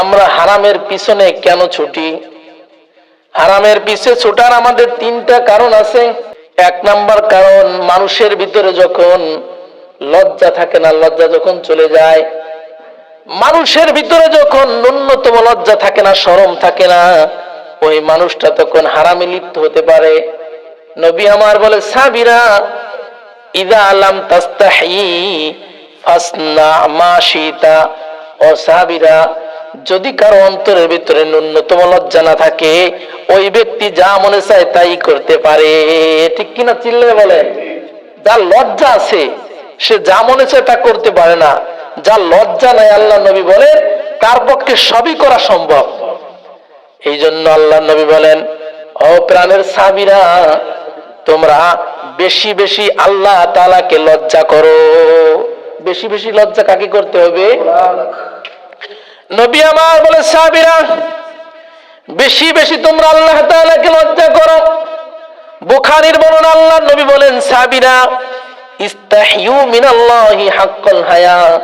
আমরা হারামের পিছনে কেন ছুটি? হারামের পিছে ছোটার আমাদের তিনটা কারণ আছে। এক নাম্বার কারণ, মানুষের ভিতরে যখন লজ্জা থাকে না, লজ্জা যখন চলে যায়, মানুষের ভিতরে যখন ন্যূনতম লজ্জা থাকে না শরম থাকে না, ওই মানুষটা তখন হারামে লিপ্ত হতে পারে। নবী আমার বলে, সাবিরা, ইদা আলাম তাস্তাহি, ফাসনা মা শীতা। ও সাবিরা যদি কারও অন্তরের ভিতরে ন্যূনতম লজ্জা না থাকে, ওই ব্যক্তি যা মনে চায় তাই করতে পারে। ঠিক কিনা চিল্লে বলেন? যার লজ্জা আছে, সে যা মনে চায় তা করতে পারে না। যার লজ্জা নাই আল্লাহ নবী বলেন, তার পক্ষে সবই করা সম্ভব। এই জন্য আল্লাহ নবী বলেন, ও প্রাণের সাবিরা তোমরা বেশি বেশি আল্লাহ তালাকে লজ্জা করো। বেশি বেশি লজ্জা কাকে করতে হবে? নবী আমার বলে সাবিরা বেশি বেশি তোমরা আল্লাহ তাআলাকে লজ্জা করো। বুখারীর বর্ণনা আল্লাহ নবী বলেন সাবিরা ইস্তাহিয়ু মিনাল্লাহি হাক্কাল হায়া।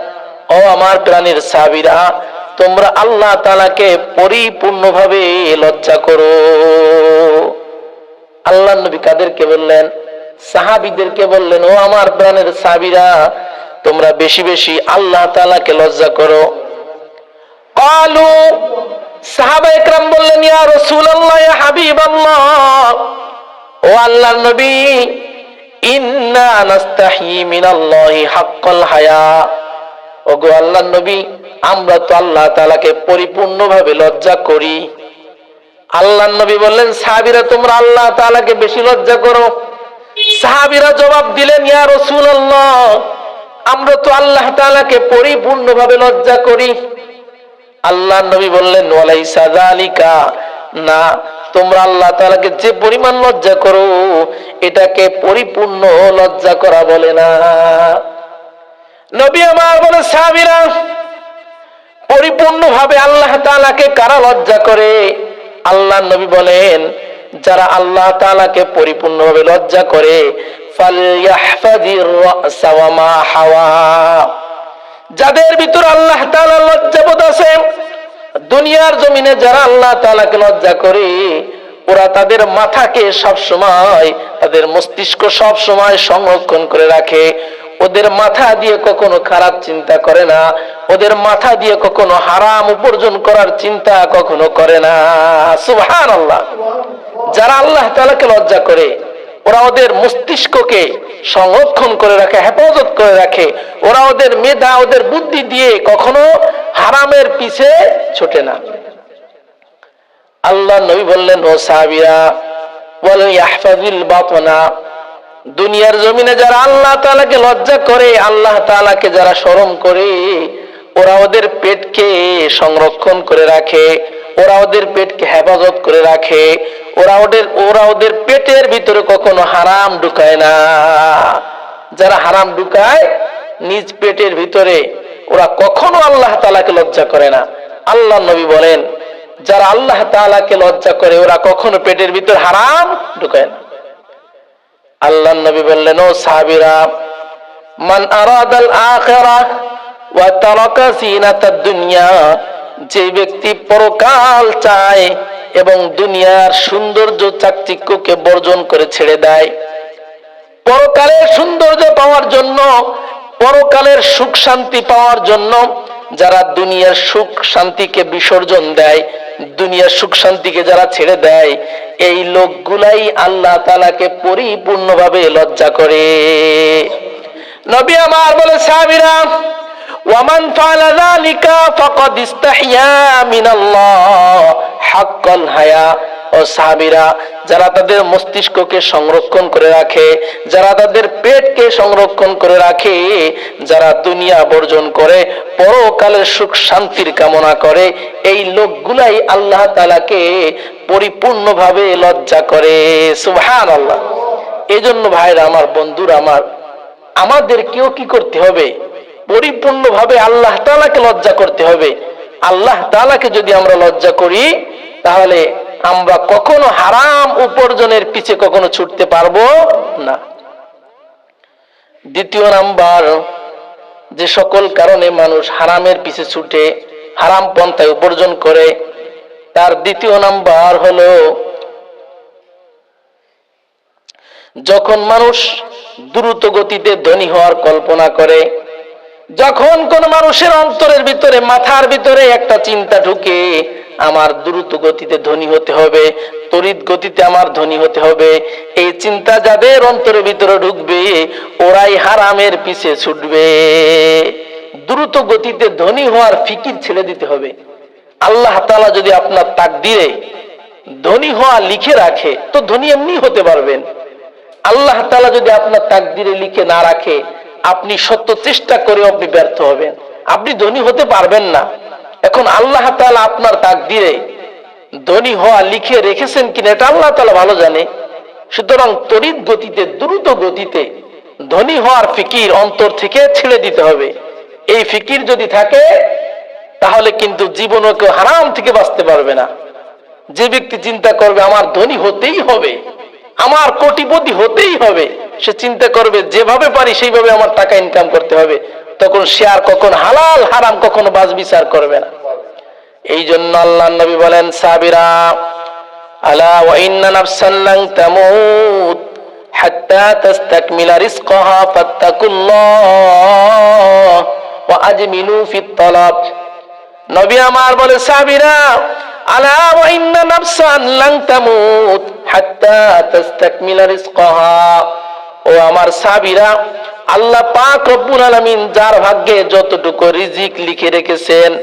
ও আমার প্রাণের সাবিরা তোমরা আল্লাহ তাআলাকে পরিপূর্ণভাবে লজ্জা করো। আল্লাহ নবী কাদেরকে বললেন? সাহাবীদেরকে বললেন, ও আমার প্রাণের সাবিরা তোমরা বেশি বেশি আল্লাহ তাআলাকে লজ্জা করো। কালু সাহাবা বললেন, ইয়া ও নবী, ইন্না নাস্তাহি হাক্কাল হায়া। নবী, আমরা তো আল্লাহ তাআলাকে পরিপূর্ণভাবে লজ্জা করি। আল্লাহর নবী বললেন, সাহাবীরা, তোমরা আল্লাহ তাআলাকে বেশি লজ্জা করো। সাহাবীরা জবাব দিলেন, ইয়া রাসূলুল্লাহ, আমরা তো আল্লাহ তাআলাকে পরিপূর্ণভাবে লজ্জা করি। আল্লাহ নবী বললেন যালিকা। না, তোমরা আল্লাহ তালাকে যে পরিমাণ লজ্জা করো, এটাকে পরিপূর্ণ লজ্জা করা বলে না। নবী আমার বলে, সাহাবীরা, পরিপূর্ণভাবে আল্লাহ তাআলাকে কারা লজ্জা করে? আল্লাহ নবী বলেন, যারা আল্লাহ তাআলাকে পরিপূর্ণভাবে লজ্জা করে মা হাওয়া। যাদের ভিতর আল্লাহ তাআলা লজ্জাবোধ আছে, দুনিয়ার জমিনে যারা আল্লাহ তাআলাকে লজ্জা করে, ওরা তাদের মাথাকে সব সময় তাদের মস্তিষ্ক সব সময় সংরক্ষণ করে রাখে। ওদের মাথা দিয়ে কখনো খারাপ চিন্তা করে না, ওদের মাথা দিয়ে কখনো হারাম উপার্জন করার চিন্তা কখনো করে না। সুবহানাল্লাহ। যারা আল্লাহ তাআলাকে লজ্জা করে ওরা ওদের মস্তিষ্ককে সংরক্ষণ করে রাখে, হেফাজত করে রাখে। ওরা ওদের মেধা, ওদের বুদ্ধি দিয়ে কখনো হারামের পিছে ছোটে না। আল্লাহ নবী বললেন, ও সাহাবিরা বলেন দুনিয়ার জমিনে যারা আল্লাহ তাআলাকে লজ্জা করে, আল্লাহ তাআলাকে যারা স্মরণ করে, ওরা ওদের পেটকে সংরক্ষণ করে রাখে, ওরা ওদের পেটকে হেফাজত করে রাখে ওরা ওদের ওরা ওদের পেটের ভিতরে কখনো হারাম ঢুকায় না। যারা হারাম ঢুকায়, নিজ পেটের ভিতরে ওরা কখনো আল্লাহ তালাকে লজ্জা করে না। আল্লাহ নবী বলেন, যারা আল্লাহ তাআলাকে লজ্জা করে, ওরা কখনো পেটের ভিতর হারাম ঢুকায় না। আল্লাহ নবী বললেন, ও সাহাবীরা, মান আরাদাল আখিরা ওয়া তারাকা জিনাতাদ দুনিয়া, যে ব্যক্তি পরকাল চায় এবং দুনিয়ার সৌন্দর্য চাকচিক্যকে বর্জন করে ছেড়ে দেয়। পরকালের সৌন্দর্য পাওয়ার জন্য, পরকালের সুখ শান্তি পাওয়ার জন্য যারা দুনিয়ার সুখ শান্তিকে বিসর্জন দেয়, দুনিয়ার সুখ শান্তিকে যারা ছেড়ে দেয়, এই লোকগুলাই আল্লাহ তালাকে পরিপূর্ণভাবে লজ্জা করে। নবী আমার বলে, সাহাবীরা ওয়ামান ফাআলা যালিকা ফাকাদ ও সাহাবীরা, যারা তাদের মস্তিষ্ককে সংরক্ষণ করে রাখে, যারা তাদের পেটকে সংরক্ষণ করে রাখে, যারা দুনিয়া বর্জন করে, পরকালের সুখ শান্তির কামনা করে, এই লোকগুলাই আল্লাহ তাআলাকে পরিপূর্ণভাবে লজ্জা করে। সুবহানাল্লাহ। এই জন্য ভাইরা, আমার বন্ধুরা, আমার, আমাদেরকেও কি করতে হবে? পরিপূর্ণভাবে আল্লাহ তালাকে লজ্জা করতে হবে। আল্লাহ তালাকে যদি আমরা লজ্জা করি, তাহলে আমরা কখনো হারাম উপার্জনের পিছে কখনো ছুটতে পারব না। দ্বিতীয় নাম্বার, যে সকল কারণে মানুষ হারামের পিছে ছুটে, হারাম পন্থায় উপার্জন করে, তার দ্বিতীয় নাম্বার হলো, যখন মানুষ দ্রুত গতিতে ধনী হওয়ার কল্পনা করে যখন কোন মানুষের অন্তরের ভিতরে, মাথার ভিতরে একটা চিন্তা ঢুকে, আমার দ্রুত গতিতে ধনী হতে হবে, তড়িৎ গতিতে আমার ধনী হতে হবে, এই চিন্তা যাদের অন্তরের ভিতরে ঢুকবে, ওরাই হারামের পিছে ছুটবে। দ্রুত গতিতে ধনী হওয়ার ফিকির ছেড়ে দিতে হবে। আল্লাহ তালা যদি আপনার তাকদিরে ধনী হওয়া লিখে রাখে, তো ধনী এমনি হতে পারবেন। আল্লাহ তাআলা যদি আপনার তাকদিরে লিখে না রাখে আপনি সত্য চেষ্টা করে আপনি ব্যর্থ হবেন। আপনি ধনী হতে পারবেন না। এখন আল্লাহ তালা আপনার তাক দিয়ে ধনী হওয়া লিখে রেখেছেন কিনা এটা আল্লাহ তালা ভালো জানে। সুতরাং তড়িৎ গতিতে, দ্রুত গতিতে ধনী হওয়ার ফিকির অন্তর থেকে ছেড়ে দিতে হবে। এই ফিকির যদি থাকে, তাহলে কিন্তু জীবনে কেউ হারাম থেকে বাঁচতে পারবে না। যে ব্যক্তি চিন্তা করবে, আমার ধনী হতেই হবে। আমার কোটিপতি হতেই হবে। সে চিন্তা করবে, যেভাবে পারি সেইভাবে আমার টাকা ইনকাম করতে হবে। তখন সে আর কখন হালাল, হারাম কখনো বাজ বিচার করবে না। এই জন্য আল্লাহ নবী বলেন, সাবিরা, আলা ওয়া ইন্না নাফসান তামুত হাত্তা ফাত্তাকুল্লাহ ওয়া আজমিলু ফিত তালাব। নবী আমার বলে, সাবিরা, আলা ওয়া ইন্না নাফসান তামুত হাত্তা ও আমার সাবিরা আল্লাহ পাক রব্বুল আলামিন যার ভাগ্যে যতটুকু রিজিক লিখে রেখেছেন,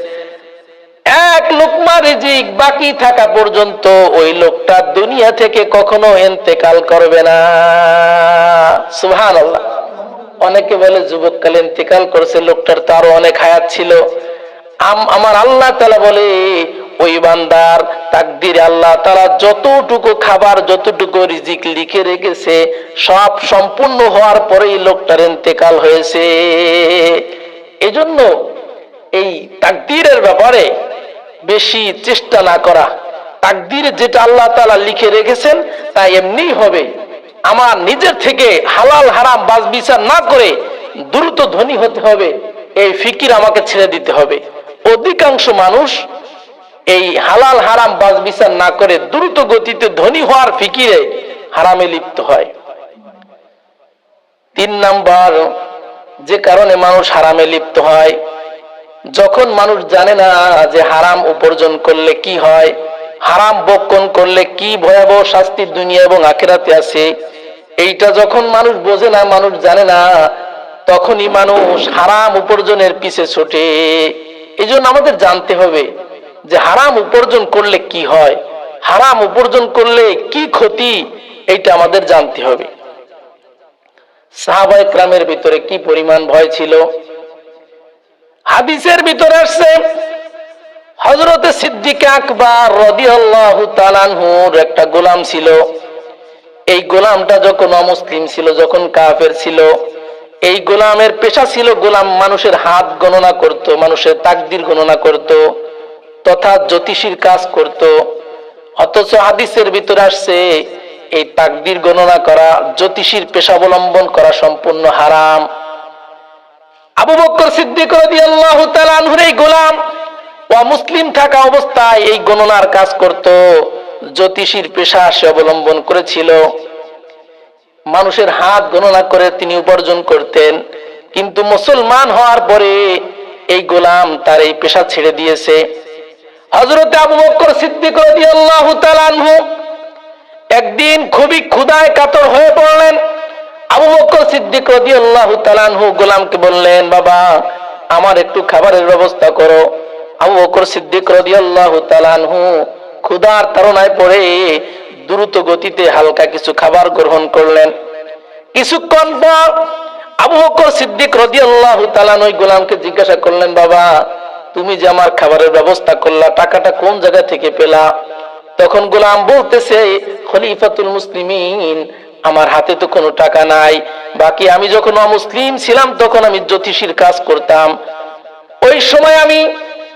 এক লোকমা রিজিক বাকি থাকা পর্যন্ত ওই লোকটা দুনিয়া থেকে কখনো এন্তেকাল করবে না। সুবহানাল্লাহ। অনেকে বলে, যুবককালে ইন্তেকাল করেছে, লোকটার তো আরও অনেক হায়াত ছিল। আম- আমার আল্লাহ তালা বলে তাকদির আল্লাহ তারা যতটুকু খাবার, যতটুকু রিজিক লিখে রেখেছে, সব সম্পূর্ণ হওয়ার লোকটার হয়েছে। এজন্য এই তাকদিরের ব্যাপারে বেশি চেষ্টা না করা। তাকদির যেটা আল্লাহ তালা লিখে রেখেছেন, তা এমনি হবে। আমার নিজের থেকে হালাল, হারাম বাজ বিচার না করে দ্রুত ধনী হতে হবে। এই ফিকির আমাকে ছেড়ে দিতে হবে। অধিকাংশ মানুষ এই হালাল হারাম বাজ বিচার না করে দ্রুত গতিতে ধনী হওয়ার ফিকিরে হারামে লিপ্ত হয়। তিন নাম্বার, যে কারণে মানুষ হারামে লিপ্ত হয়, যখন মানুষ জানে না যে হারাম উপার্জন করলে কি হয়, হারাম বক্ষণ করলে কি ভয়াবহ শাস্তি দুনিয়া এবং আখেরাতে আছে, এইটা যখন মানুষ বোঝে না, মানুষ জানে না, তখনই মানুষ হারাম উপার্জনের পিছে ছোটে। এই আমাদের জানতে হবে যে হারাম উপার্জন করলে কি হয়, হারাম উপার্জন করলে কি ক্ষতি, এইটা আমাদের জানতে হবে। সাহাবায়ে ক্রামের ভিতরে কি পরিমাণ ভয় ছিল? হাদিসের ভিতরে আসছে হজরতে সিদ্দিক আকবর রদিয়াল্লাহু তাআলাহুর একটা গোলাম ছিল। এই গোলামটা যখন অমুসলিম ছিল, যখন কাফের ছিল, এই গোলামের পেশা ছিল গোলাম মানুষের হাত গণনা করত, মানুষের তাকদির গণনা করত। তথা জ্যোতিষীর কাজ করত। অথচ হাদিসের ভিতরে আসছে, এই তাকদির গণনা করা, জ্যোতিষীর পেশা অবলম্বন করা সম্পূর্ণ হারাম। আবু বক্কর সিদ্দিক রাদিয়াল্লাহু তাআলা আনহুর এই গোলাম মুসলিম থাকা অবস্থায় এই গণনার কাজ করত। জ্যোতিষীর পেশা সে অবলম্বন করেছিল। মানুষের হাত গণনা করে তিনি উপার্জন করতেন। কিন্তু মুসলমান হওয়ার পরে এই গোলাম তার এই পেশা ছেড়ে দিয়েছে। হযরতে আবু বক্কর সিদ্দিক একদিন খুবই ক্ষুধায় কাতর হয়ে পড়লেন। আবু বকর সিদ্দিক গোলামকে বললেন, বাবা, আমার একটু খাবারের ব্যবস্থা করো। আবু বকর সিদ্দিক ক্ষুধার তাড়নায় পড়ে দ্রুত গতিতে হালকা কিছু খাবার গ্রহণ করলেন। কিছুক্ষণ পর আবু বকর সিদ্দিক রাদিয়াল্লাহু তাআলা ওই গোলামকে জিজ্ঞাসা করলেন, বাবা তুমি যে আমার খাবারের ব্যবস্থা করলা, টাকাটা কোন জায়গা থেকে পেলা? তখন গোলাম বলতেছে, খলিফাতুল মুসলিমিন, আমার হাতে তো কোনো টাকা নাই। বাকি আমি যখন অমুসলিম ছিলাম, তখন আমি জ্যোতিষীর কাজ করতাম। ওই সময় আমি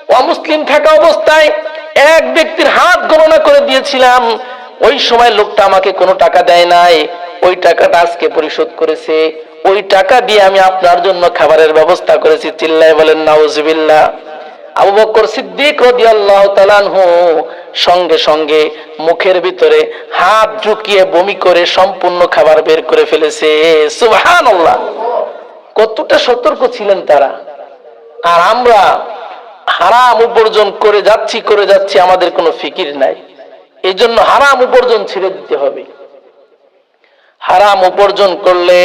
অমুসলিম থাকা অবস্থায় এক ব্যক্তির হাত গণনা করে দিয়েছিলাম। ওই সময় লোকটা আমাকে কোনো টাকা দেয় নাই। ওই টাকাটা আজকে পরিশোধ করেছে। ওই টাকা দিয়ে আমি আপনার জন্য খাবারের ব্যবস্থা করেছি। চিল্লায় বলেন, নাউজুবিল্লাহ। আবু বকর সিদ্দিক রাদিয়াল্লাহু সঙ্গে সঙ্গে মুখের ভিতরে হাত ঢুকিয়ে বমি করে সম্পূর্ণ খাবার বের করে ফেলেছে। কতটা সতর্ক ছিলেন তারা। আর আমরা হারাম উপার্জন করে যাচ্ছি করে যাচ্ছি আমাদের কোনো ফিকির নাই। এই জন্য হারাম উপার্জন ছেড়ে দিতে হবে। হারাম উপার্জন করলে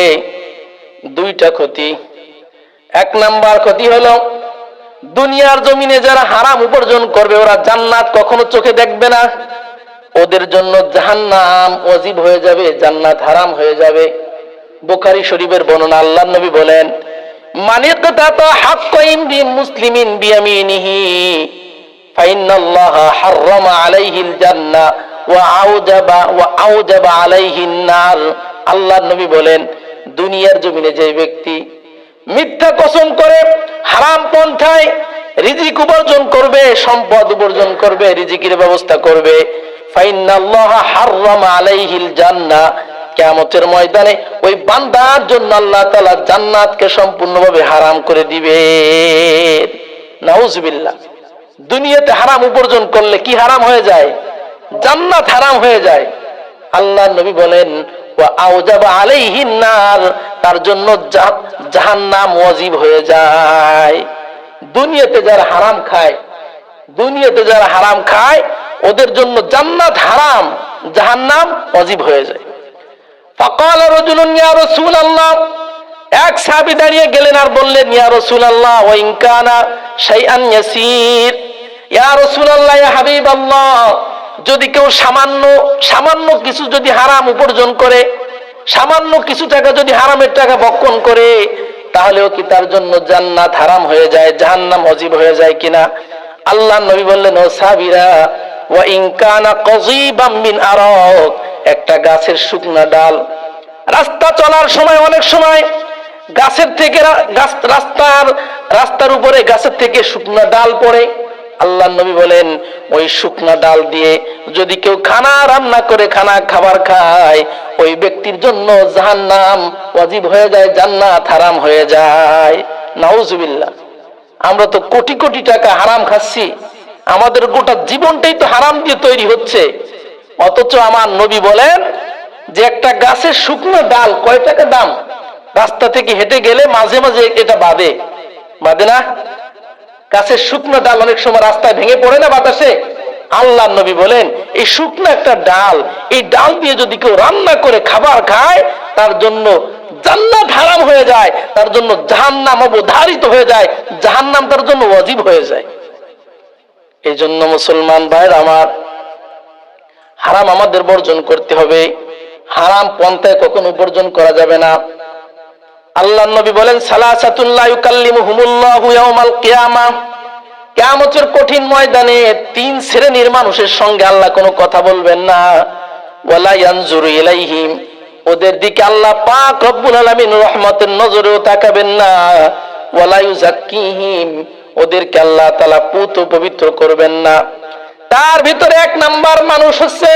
দুইটা ক্ষতি। এক নাম্বার ক্ষতি হলো দুনিয়ার জমিনে যারা হারাম উপার্জন করবে, ওরা জান্নাত কখনো চোখে দেখবে না। ওদের জন্য জাহান্নাম অজীব হয়ে যাবে, জান্নাত হারাম হয়ে যাবে। বুখারী শরীফের বর্ণনা আল্লাহ নবী বলেন মুসলিমিন আল্লাহর নবী বলেন, দুনিয়ার জমিনে যে ব্যক্তি মিথ্যা কসম করে হারাম পন্থায় রিজিক উপার্জন করবে, সম্পদ উপার্জন করবে, রিজিকের ব্যবস্থা করবে। কিয়ামতের ময়দানে ওই বান্দার জন্য আল্লাহ তাআলা জান্নাতকে সম্পূর্ণভাবে হারাম করে দিবে। নাউজুবিল্লাহ। দুনিয়াতে হারাম উপার্জন করলে কি হারাম হয়ে যায়? জান্নাত হারাম হয়ে যায়। আল্লাহ নবী বলেন তার জন্য জাহান্নাম ওয়াজিব হয়ে যায়। দুনিয়াতে যারা হারাম খায়, দুনিয়াতে যারা হারাম খায়, ওদের জন্য জান্নাত হারাম, জাহান্নাম ওয়াজিব হয়ে যায়। ফাকাল এক দাঁড়িয়ে আর ইয়া হাবিবাল্লাহ যদি কেউ সামান্য সামান্য কিছু যদি হারাম উপার্জন করে, সামান্য কিছু টাকা যদি হারামের টাকা বক্ষণ করে, তাহলেও কি তার জন্য জান্নাত হারাম হয়ে যায়, জাহান্নাম অজীব হয়ে যায় কিনা? আল্লাহ নবী বললেন, ও সাবিরা ওয়া ইন কানা কযীবাম মিন আরাক একটা গাছের শুকনা ডাল। রাস্তা চলার সময়, অনেক সময় গাছের থেকে রাস্তার রাস্তার উপরে গাছের থেকে শুকনা ডাল পড়ে। আল্লাহ নবী বলেন, ওই শুকনা ডাল দিয়ে যদি কেউ খানা রান্না করে, খানা খাবার খায়, ওই ব্যক্তির জন্য জাহান্নাম ওয়াজিব হয়ে যায়, জান্নাত হারাম হয়ে যায়। নাউজুবিল্লাহ। আমরা তো কোটি কোটি টাকা হারাম খাচ্ছি। আমাদের গোটা জীবনটাই তো হারাম দিয়ে তৈরি হচ্ছে। অথচ আমার নবী বলেন যে, একটা গাছের শুকনো ডাল কয় টাকা দাম? রাস্তা থেকে হেঁটে গেলে মাঝে মাঝে এটা বাদে। বাদে না? গাছের শুকনো ডাল অনেক সময় রাস্তায় ভেঙে পড়ে না বাতাসে? আল্লাহ নবী বলেন, এই শুকনো একটা ডাল, এই ডাল দিয়ে যদি কেউ রান্না করে খাবার খায়, তার জন্য জান্নাত হারাম হয়ে যায়, তার জন্য জাহান্নাম অবধারিত হয়ে যায়, জাহান্নাম তার জন্য অজীব হয়ে যায়। এই জন্য মুসলমান ভাইয়ের আমার, হারাম আমাদের বর্জন করতে হবে। হারাম পন্থায় কখনো বর্জন করা যাবে না। আল্লাহ নবী বলেন কিয়ামতের কঠিন ময়দানে তিন শ্রেণির মানুষের সঙ্গে আল্লাহ কোনো কথা বলবেন না। ইলাইহিম। ওদের দিকে আল্লাহ পাক রব্বুল আলামিন রহমতের নজরেও তাকাবেন না। ওয়ালা ইউজাক্কিহিম ওদেরকে আল্লাহ তাআলা পুত পবিত্র করবেন না। তার ভিতরে এক নাম্বার মানুষ হচ্ছে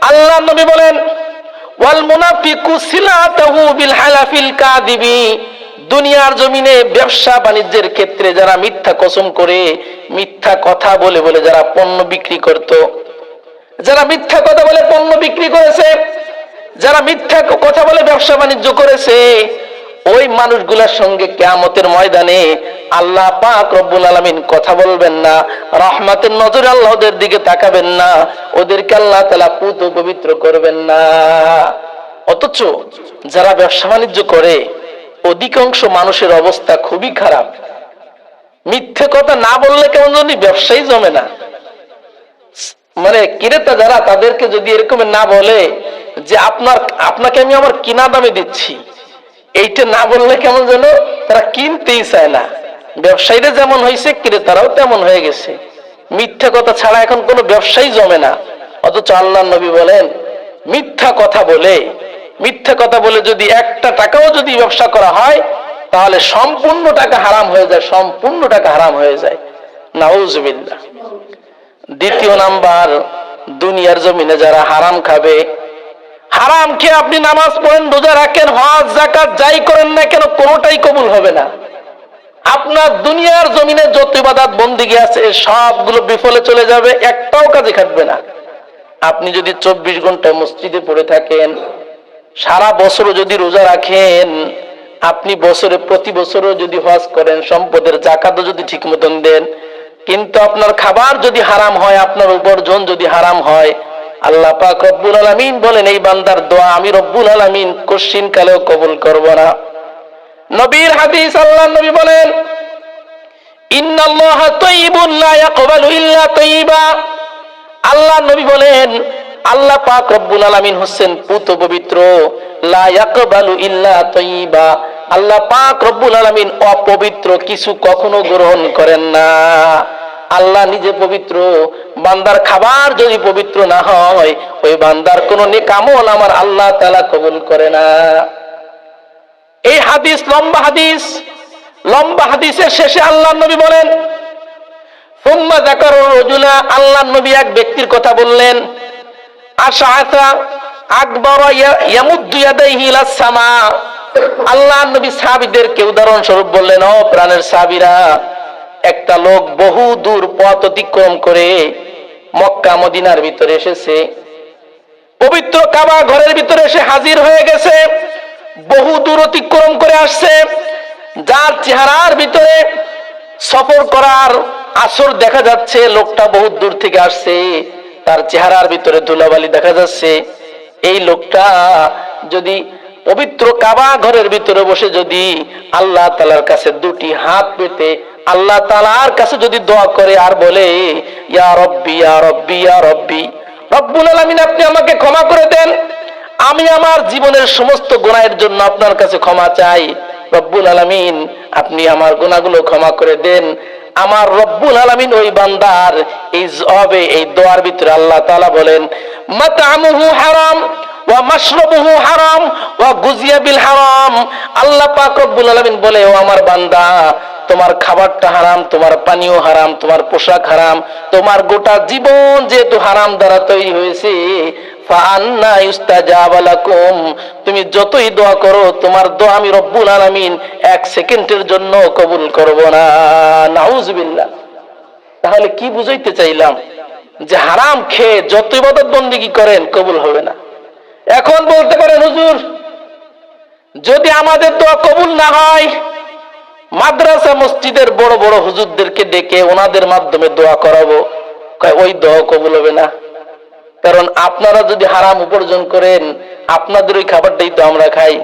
আল্লাহ নবী বলেন ওয়াল দুনিয়ার জমিনে ব্যবসা বাণিজ্যের ক্ষেত্রে যারা মিথ্যা কসম করে, মিথ্যা কথা বলে বলে যারা পণ্য বিক্রি করত, যারা মিথ্যা কথা বলে পণ্য বিক্রি করেছে, যারা মিথ্যা কথা বলে ব্যবসা বাণিজ্য করেছে ওই মানুষগুলোর সঙ্গে কেয়ামতের ময়দানে আল্লাহ পাক রব্বুল আলামিন কথা বলবেন না, রহমাতের নজরে আল্লাহ ওদের দিকে তাকাবেন না, ওদেরকে আল্লাহ তালা পুত পবিত্র করবেন না। অথচ যারা ব্যবসা বাণিজ্য করে, অধিকাংশ মানুষের অবস্থা খুবই খারাপ। মিথ্যে কথা না বললে কেমন জানি ব্যবসায়ী জমে না। মানে ক্রেতা যারা তাদেরকে যদি এরকম না বলে যে আপনার, আপনাকে আমি আমার কিনা দামে দিচ্ছি এইটা না বললে কেমন যেন তারা কিনতেই চায় না। ব্যবসায়ীরা যেমন হয়েছে, ক্রেতারাও তেমন হয়ে গেছে। মিথ্যা কথা ছাড়া এখন কোনো ব্যবসায়ী জমে না। অথচ আল্লাহ নবী বলেন, মিথ্যা কথা বলে, মিথ্যা কথা বলে যদি একটা টাকাও যদি ব্যবসা করা হয়, তাহলে সম্পূর্ণ টাকা হারাম হয়ে যায়, সম্পূর্ণ টাকা হারাম হয়ে যায়। দ্বিতীয় নাম্বার, দুনিয়ার জমিনে যারা হারাম খাবে হারাম খেয়ে আপনি নামাজ পড়েন, রোজা রাখেন, হজ জাকাত যাই করেন না কেন, কোনোটাই কবুল হবে না। আপনার দুনিয়ার জমিনে যত ইবাদত বন্দিগি আছে, সবগুলো বিফলে চলে যাবে, একটাও কাজে খাটবে না। আপনি যদি চব্বিশ ঘণ্টা মসজিদে পড়ে থাকেন, সারা বছরও যদি রোজা রাখেন, আপনি বছরে, প্রতি বছরও যদি হজ করেন, সম্পদের জাকাতও যদি ঠিক মতন দেন, কিন্তু আপনার খাবার যদি হারাম হয়, আপনার উপার্জন যদি হারাম হয় আল্লাহ পাক রব্বুল আলামিন বলেন, এই বান্দার দোয়া আমি রব্বুল আলামিন কোশ্চিন কালেও কবুল করব না। নবীর হাদিস আল্লাহ নবী বলেন, ইন্নাল্লাহা তাইয়িবুন লা ইয়াকবালু ইল্লা তাইয়িবা। আল্লাহ নবী বলেন, আল্লাহ পাক রব্বুল আলামিন হচ্ছেন পুত পবিত্র, লা ইয়াকবালু ইল্লা তাইয়িবা। আল্লাহ পাক রব্বুল আলামিন অপবিত্র কিছু কখনো গ্রহণ করেন না। আল্লাহ নিজে পবিত্র। বান্দার খাবার যদি পবিত্র না হয়, ওই বান্দার কোন নিকামল আমার আল্লাহ তালা কবুল করে না। এই হাদিস লম্বা হাদিস, লম্বা হাদিসের শেষে আল্লাহ নবী বলেন, সোম্মা জাকার রজুলা আল্লাহ নবী এক ব্যক্তির কথা বললেন আশা আশা আকবর ইয়ামুদ্দুয়াদাইহিলা সামা আল্লাহ নবী সাহাবিদেরকে উদাহরণস্বরূপ বললেন, ও প্রাণের সাবিরা একটা লোক বহু দূর পথ অতিক্রম করে মক্কা, মদিনার ভিতরে এসেছে। পবিত্র কাবা ঘরের ভিতরে এসে হাজির হয়ে গেছে। বহু দূর অতিক্রম করে আসছে। যার চেহারার ভিতরে সফর করার আসর দেখা যাচ্ছে। লোকটা বহু দূর থেকে আসছে। তার চেহারার ভিতরে ধুলাবালি দেখা যাচ্ছে। এই লোকটা যদি পবিত্র কাবা ঘরের ভিতরে বসে যদি আল্লাহ তালার কাছে দুটি হাত পেতে আল্লাহ তালার কাছে যদি দোয়া করে আর বলে, ইয়া রব্বি ইয়া রব্বি ইয়া রব্বি, রব্বুল আলামিন আপনি আমাকে ক্ষমা করে দেন। আমি আমার জীবনের সমস্ত গুনাহের জন্য আপনার কাছে ক্ষমা চাই। রব্বুল আলামিন, আপনি আমার গুনাহগুলো ক্ষমা করে দেন। আমার রব্বুল আলামিন ওই বান্দার এই জবে এই দোয়ার ভিতরে আল্লাহ তালা বলেন মাতআমুহু হারাম, ওয়া মাশরাবুহু হারাম, ওয়া গুজিয়া বিল হারাম। আল্লাহ পাক রব্বুল আলামিন বলে, ও আমার বান্দা তোমার খাবারটা হারাম, তোমার পানীয় হারাম, তোমার পোশাক হারাম, তোমার গোটা জীবন যেহেতু হারাম দ্বারা তৈরি হয়েছে তুমি যতই দোয়া করো, তোমার দোয়া আমি রব্বুল আলামিন এক সেকেন্ডের জন্য কবুল করব না। তাহলে কি বুঝাইতে চাইলাম? যে হারাম খেয়ে যত ইবাদত বন্দিগি করেন, কবুল হবে না। এখন বলতে পারেন, হুজুর, যদি আমাদের দোয়া কবুল না হয় মাদ্রাসা মসজিদের বড় বড় হুজুরদেরকে ডেকে ওনাদের মাধ্যমে দোয়া করাবো। ওই দোয়া কবুল হবে না। কারণ আপনারা যদি হারাম উপার্জন করেন, আপনাদের ওই খাবারটাই তো আমরা খাই।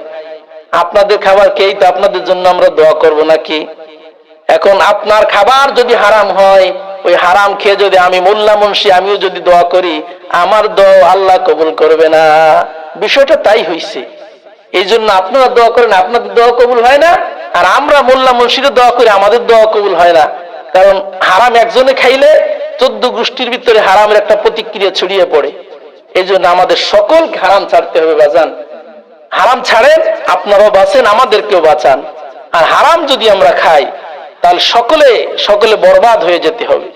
আপনাদের খাবার খেয়েই তো আপনাদের জন্য আমরা দোয়া করব নাকি? এখন আপনার খাবার যদি হারাম হয়, ওই হারাম খেয়ে যদি আমি মোল্লা মুন্সি, আমিও যদি দোয়া করি, আমার দোয়া আল্লাহ কবুল করবে না। বিষয়টা তাই হইছে। এই জন্য আপনারা দোয়া করেন, আপনাদের দোয়া কবুল হয় না? আর আমরা মোল্লা মুন্সিরে দোয়া করি, আমাদের দোয়া কবুল হয় না। কারণ হারাম একজনে খাইলে চোদ্দ গোষ্ঠীর ভিতরে হারামের একটা প্রতিক্রিয়া ছড়িয়ে পড়ে। এই জন্য আমাদের সকলকে হারাম ছাড়তে হবে বাজান। হারাম ছাড়েন আপনারাও বাঁচেন, আমাদেরকেও বাঁচান। আর হারাম যদি আমরা খাই, তাহলে সকলে সকলে বরবাদ হয়ে যেতে হবে।